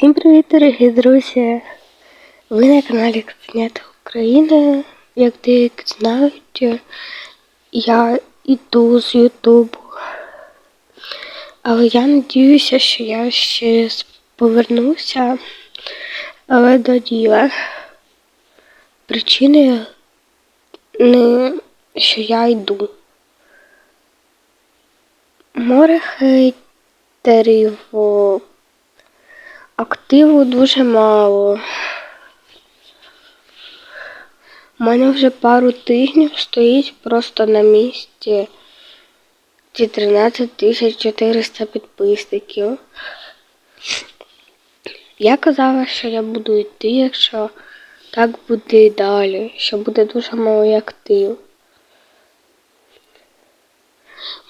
Всім привіт, дорогі друзі! Ви на каналі Кабінет України. Як деякі знають, я йду з Ютубу. Але я надіюся, що я ще повернуся. Але до діла. Причини не що я йду. Море хейтерів. Активу дуже мало. У мене вже пару тижнів стоїть просто на місці ці 13 400 підписників. Я казала, що я буду йти, якщо так буде і далі, що буде дуже малий актив.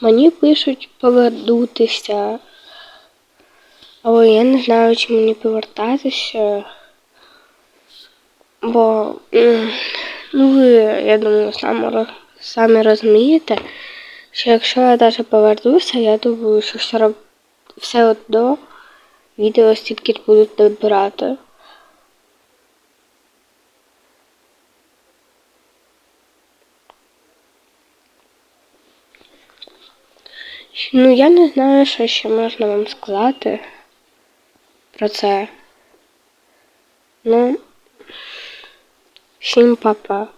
Мені пишуть повернутися. Але я не знаю, чи мені повертатися. Бо, ну ви, я думаю, самі, самі розумієте, що якщо я навіть повернуся, я думаю, що все, все одно відео стільки будуть набирати. Ну, я не знаю, що ще можна вам сказати про це. Ну, всім па-па.